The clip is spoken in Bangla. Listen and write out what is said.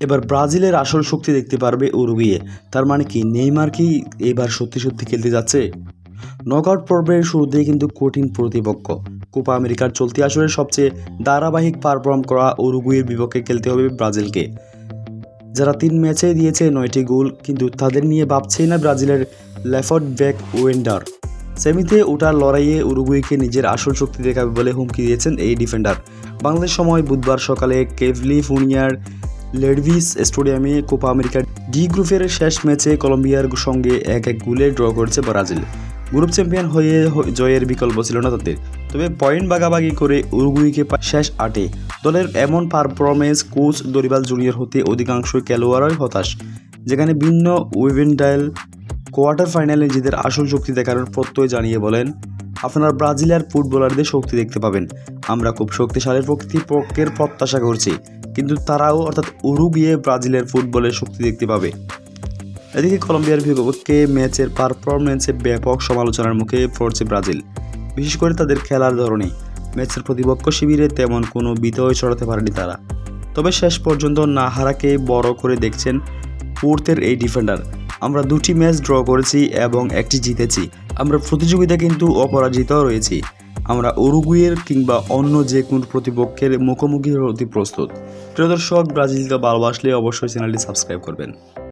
এবার ব্রাজিলের আসল শক্তি দেখতে পারবে উরুগুয়ে। তার মানে কি, নেইমার কি এবার সত্যি সত্যি খেলতে যাচ্ছে? নকআউট পর্বের শুরুতেই কিন্তু কঠিন প্রতিপক্ষ। কোপা আমেরিকার চলতি আসরের সবচেয়ে ধারাবাহিক পারফর্ম করা উরুগুয়ের বিপক্ষে খেলতে হবে ব্রাজিলকে। যারা তিন ম্যাচে দিয়েছে নয়টি গোল, কিন্তু তাদের নিয়ে ভাবছেই না ব্রাজিলের লেফট ব্যাক ওয়েন্ডার। সেমিতে ওঠার লড়াইয়ে উরুগুইকে নিজের আসল শক্তি দেখাবে বলে হুমকি দিয়েছেন এই ডিফেন্ডার। বাংলাদেশ সময় বুধবার সকালে কেভলিফোর্নিয়ার লেডভিস, স্টেডিয়ামে কোপা আমেরিকার ডি গ্রুপের শেষ ম্যাচে কলম্বিয়ার সঙ্গে এক এক গোলে ড্র করেছে ব্রাজিল। গ্রুপ চ্যাম্পিয়ন হয়ে জয়ের বিকল্প ছিল না তাদের। তবে পয়েন্ট বাগাবাগি করে উরুগুইকে শেষ আটে। দলের এমন পারফরমেন্স কোচ দরিবাল জুনিয়র হতে অধিকাংশ খেলোয়াড়ই হতাশ, যেখানে ভিন্ন ওয়েভেন্ডাইল কোয়ার্টার ফাইনালে নিজেদের আসল শক্তি দেখানোর প্রত্যয় জানিয়ে বলেন, আপনারা ব্রাজিলিয়ার ফুটবলারদের শক্তি দেখতে পাবেন। আমরা খুব শক্তিশালী প্রতিপক্ষের প্রত্যাশা করছি। কিন্তু তারাও অর্থাৎ উরুগিয়ে ব্রাজিলের ফুটবলের শক্তি দেখতে পাবে। এদিকে কলম্বিয়ার বিপক্ষে ম্যাচের পারফরমেন্সে ব্যাপক সমালোচনার মুখে পড়ছে ব্রাজিল। বিশেষ করে তাদের খেলার ধরনে। ম্যাচের প্রতিপক্ষ শিবিরে তেমন কোনো বিতয় ছড়াতে পারেনি তারা। তবে শেষ পর্যন্ত নাহারাকে বড় করে দেখছেন পোর্তের এই ডিফেন্ডার। আমরা দুটি ম্যাচ ড্র করেছি এবং একটি জিতেছি। আমরা প্রতিযোগিতা কিন্তু অপরাজিত রয়েছি। আমরা উরুগুয়ের কিংবা অন্য যে কোনো প্রতিপক্ষের মুখোমুখি হতে প্রস্তুত। প্রিয় দর্শক, ব্রাজিলকে ভালোবাসলে অবশ্যই চ্যানেলটি সাবস্ক্রাইব করবেন।